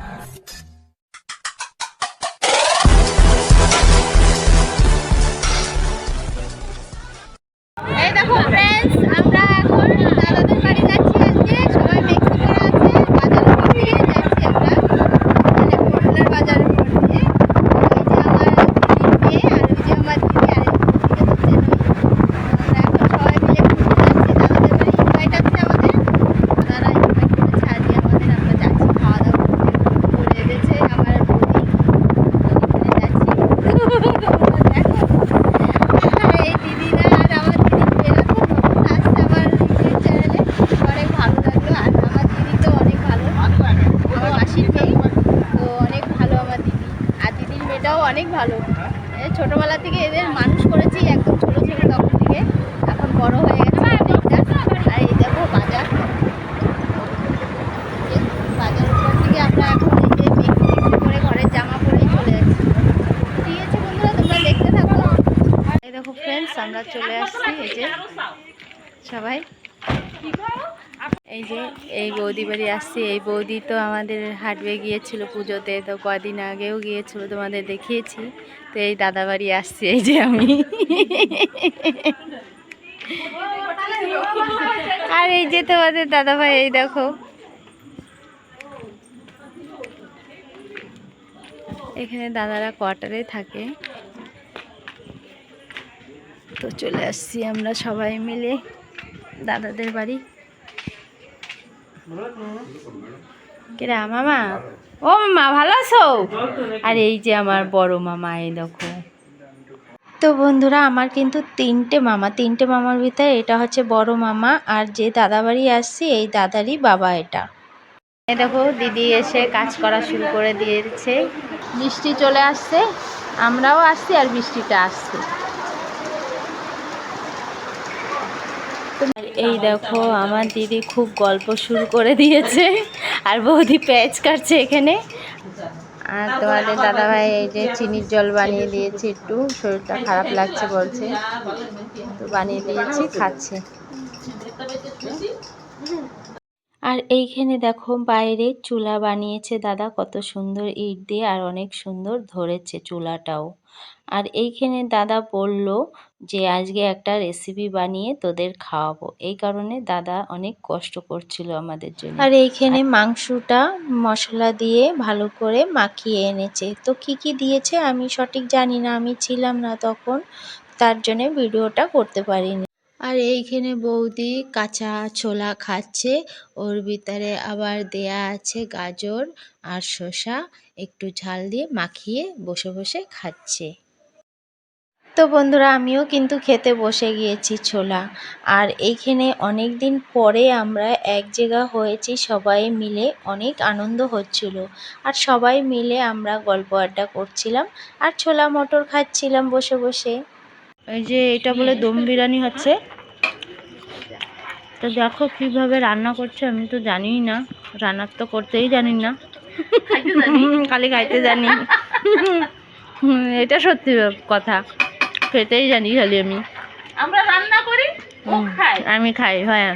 Evet. অনেক ভালো। এই ছোটোবেলা থেকে এদের মানুষ করেছি একদম ছোটো ছিল তখন থেকে। এখন বড় হয়ে গেছে। আর এই দেখো বাজার। এই বাজার উপর থেকে আমরা এখন এই যে করে ঘরের জামা পরেই চলে যাচ্ছি ঠিক আছে বন্ধুরা তোমরা দেখতে থাকো। এই দেখো ফ্রেন্ডস আমরা চলে আসছি এই যে সবাই। এই যে, এই বৌদি বাড়ি আসছি। এই বৌদি তো আমাদের হাটবে গিয়েছিল পুজোতে, তো কদিন আগেও গিয়েছিল তোমাদের দেখিয়েছি। তো এই দাদা বাড়ি আসছি, এই যে আমি। আর এই যে তোমাদের দাদা ভাই, এই দেখো। এখানে দাদারা কোয়ার্টারে থাকে। তো চলে আসছি আমরা সবাই মিলে। দাদাদের বাড়ি। কেরা মামা? ও মামা, ভালো আছো? আর এই যে আমার বড় মামা, এই দেখো। তো বন্ধুরা, আমার কিন্তু তিনটে মামা। তিনটে মামার ভিতরে এটা হচ্ছে বড় মামা আর যে দাদা বাড়ি আসছি, এই দাদারই বাবা এটা। দেখো, দিদি এসে কাজ করা শুরু করে দিয়েছে। বৃষ্টি চলে আসছে, আমরাও আসছি আর বৃষ্টিটা আসছে। এই দেখো, আমার দিদি খুব গল্প শুরু করে দিয়েছে আর বৌদি প্যাচ কাটছে এখানে। আর তোমাদের দাদাভাই এই যে চিনির জল বানিয়ে দিয়েছি একটু, শরীরটা খারাপ লাগছে বলছে। তো বানিয়ে দিয়েছি, খাচ্ছে। আর এইখানে দেখো বাইরে চুলা বানিয়েছে দাদা, কত সুন্দর ইট দিয়ে আর অনেক সুন্দর ধরেছে চুলাটাও। আর এইখানে দাদা বলল যে, আজকে একটা রেসিপি বানিয়ে তোদের খাওয়াবো। এই কারণে দাদা অনেক কষ্ট করছিল আমাদের জন্য। আর এইখানে মাংসটা মশলা দিয়ে ভালো করে মাখিয়ে এনেছে। তো কি কি দিয়েছে আমি সঠিক জানি না, আমি ছিলাম না তখন, তার জন্য ভিডিওটা করতে পারিনি। আর এইখানে বৌদি কাঁচা ছোলা খাচ্ছে। ওর ভিতরে আবার দেয়া আছে গাজর আর শসা। একটু ঝাল দিয়ে মাখিয়ে বসে বসে খাচ্ছে। তো বন্ধুরা, আমিও কিন্তু খেতে বসে গিয়েছি ছোলা। আর এইখানে অনেক দিন পরে আমরা এক জায়গা হয়েছি, সবাই মিলে অনেক আনন্দ হচ্ছিল। আর সবাই মিলে আমরা গল্প আড্ডা করছিলাম আর ছোলা মটর খাচ্ছিলাম বসে বসে। এই যে এটা বলে দম বিরিয়ানি হচ্ছে। তো দেখো কীভাবে রান্না করছে আমি তো জানিই না। রান্নার তো করতেই জানি না। খালি খাইতে জানি। এটা সত্যি কথা। খেতেই জানি খালি আমি। আমরা রান্না করি আমি খাই হ্যাঁ।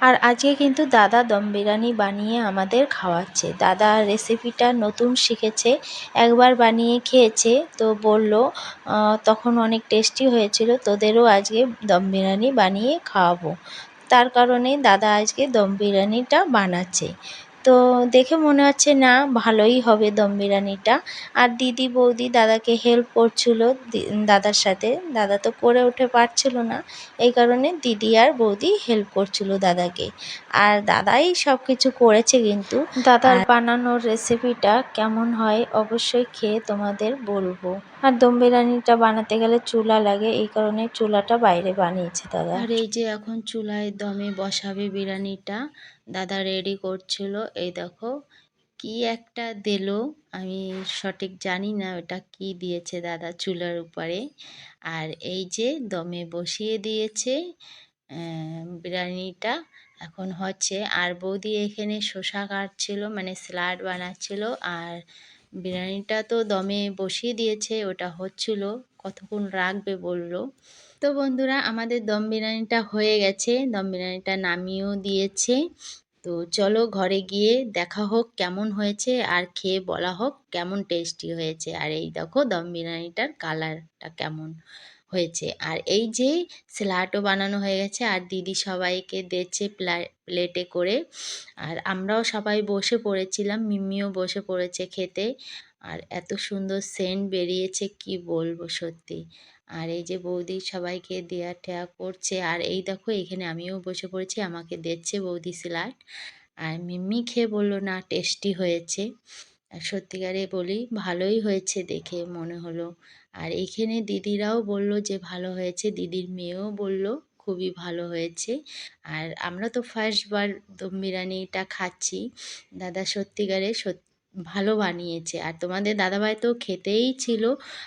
আর আজকে কিন্তু দাদা দম বিরিয়ানি বানিয়ে আমাদের খাওয়াচ্ছে। দাদা রেসিপিটা নতুন শিখেছে একবার বানিয়ে খেয়েছে তো বলল তখন অনেক টেস্টি হয়েছিল তোদেরও আজকে দম বিরিয়ানি বানিয়ে খাওয়াবো। তার কারণে দাদা আজকে দম বিরিয়ানিটা বানাচ্ছে। তো দেখে মনে হচ্ছে না ভালোই হবে দম বিরিয়ানিটা। আর দিদি বৌদি দাদাকে হেল্প করছিল দাদার সাথে। দাদা তো করে উঠে পারছিল না। এই কারণে দিদি আর বৌদি হেল্প করছিল দাদাকে। আর দাদাই সব কিছু করেছে কিন্তু। দাদার বানানোর রেসিপিটা কেমন হয় অবশ্যই খেয়ে তোমাদের বলব। আর দম বিরিয়ানিটা বানাতে গেলে চুলা লাগে, এই কারণে চুলাটা বাইরে বানিয়েছে দাদা। আর এই যে এখন চুলায় দমে বসাবে বিরিয়ানিটা, দাদা রেডি করছিল। এই দেখো কি একটা দিল, আমি সঠিক জানি না ওটা কি দিয়েছে দাদা চুলার উপরে। আর এই যে দমে বসিয়ে দিয়েছে বিরিয়ানিটা, এখন হচ্ছে আর বৌদি এখানে শসা কাটছিল মানে স্যালাড বানাচ্ছিল, আর বিরিয়ানিটা তো দমে বসিয়ে দিয়েছে, ওটা হচ্ছিল, কতক্ষণ রাখবে বলল। তো বন্ধুরা, আমাদের দম বিরিয়ানিটা হয়ে গেছে, দম বিরিয়ানিটা নামিয়েও দিয়েছে। তো চলো ঘরে গিয়ে দেখা হোক কেমন হয়েছে, আর খেয়ে বলা হোক কেমন টেস্টি হয়েছে। আর এই দেখো দম বিরিয়ানিটার কালারটা কেমন। হয়েছে। আর এই যে স্যালাডও বানানো হয়ে গেছে, আর দিদি সবাইকে দিচ্ছে প্লেটে করে। আর আমরাও সবাই বসে পড়েছিলাম, মিমিও বসে পড়েছে খেতে। আর এত সুন্দর সেন্ট বেরিয়েছে, কি বলব সত্যি। আর এই যে বৌদি সবাইকে দেয়া টেয়া করছে, আর এই দেখো এখানে আমিও বসে পড়েছি, আমাকে দিচ্ছে বৌদি স্যালাড। আর মিম্মি খেয়ে বলল, না, টেস্টি হয়েছে। আর সত্যিকারে বলি, ভালোই হয়েছে দেখে মনে হলো। আর এইখানে দিদিরাও বলল যে, ভালো হয়েছে। দিদির মেয়েও বলল, খুবই ভালো হয়েছে। আর আমরা তো ফার্স্টবার দম বিরিয়ানিটা খাচ্ছি। দাদা সত্যিকারে সত্যি ভালো বানিয়েছে। আর তোমাদের দাদাভাই তো খেতেই ছিল।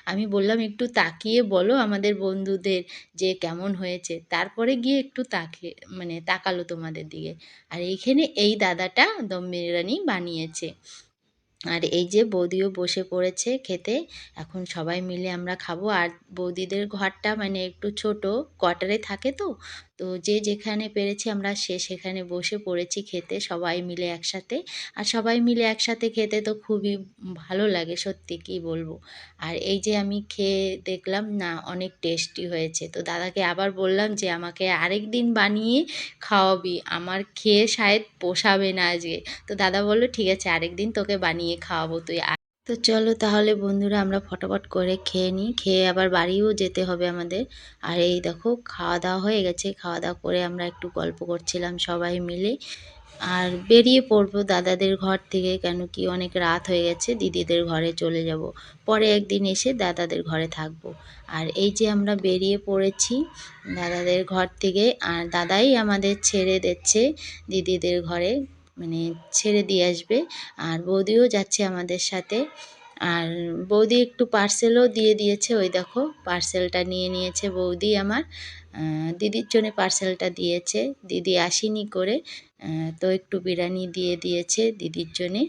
আমি বললাম, একটু তাকিয়ে বলো আমাদের বন্ধুদের যে কেমন হয়েছে। তারপরে গিয়ে একটু তাকিয়ে মানে তাকালো তোমাদের দিকে। আর এইখানে এই দাদাটা দম বিরিয়ানি বানিয়েছে। আর এই যে বৌদিও বসে পড়েছে খেতে, এখন সবাই মিলে আমরা খাব। আর বৌদিদের ঘরটা মানে একটু ছোট, কোয়ার্টারে থাকে তো তো যে যেখানে পেরেছি আমরা সে সেখানে বসে পড়েছি খেতে, সবাই মিলে একসাথে। আর সবাই মিলে একসাথে খেতে তো খুবই ভালো লাগে, সত্যি কি বলব। আর এই যে আমি খেয়ে দেখলাম, না, অনেক টেস্টি হয়েছে। তো দাদাকে আবার বললাম যে, আমাকে আরেক দিন বানিয়ে খাওয়াবি। আমার খেয়ে শায়দ পোষাবে না আজকে। তো দাদা বলল, ঠিক আছে, আরেক দিন তোকে বানিয়ে খাওয়াবো। তুই। তো চলো তাহলে বন্ধুরা আমরা ফটাফট করে খেয়ে নিই। খেয়ে আবার বাড়িও যেতে হবে আমাদের। আর এই দেখো, খাওয়া দাওয়া হয়ে গেছে। খাওয়া দাওয়া করে আমরা একটু গল্প করছিলাম সবাই মিলে। আর বেরিয়ে পড়ব দাদাদের ঘর থেকে, কেন কি অনেক রাত হয়ে গেছে, দিদিদের ঘরে চলে যাব। পরে একদিন এসে দাদাদের ঘরে থাকব। আর এই যে আমরা বেরিয়ে পড়েছি দাদাদের ঘর থেকে, আর দাদাই আমাদের ছেড়ে দিচ্ছে দিদিদের ঘরে। মানে ছেড়ে দিয়ে আসবে। আর বৌদিও যাচ্ছে আমাদের সাথে। আর বৌদি একটু পার্সেলও দিয়ে দিয়েছে, ওই দেখো পার্সেলটা নিয়ে নিয়েছে বৌদি আমার। দিদির জন্য পার্সেলটা দিয়েছে। দিদি আসেনি করে তো একটু বিরিয়ানি দিয়ে দিয়েছে দিদির জন্যে।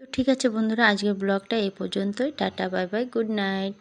তো ঠিক আছে বন্ধুরা, আজকের ব্লগটা এই পর্যন্তই। Tata bye bye good night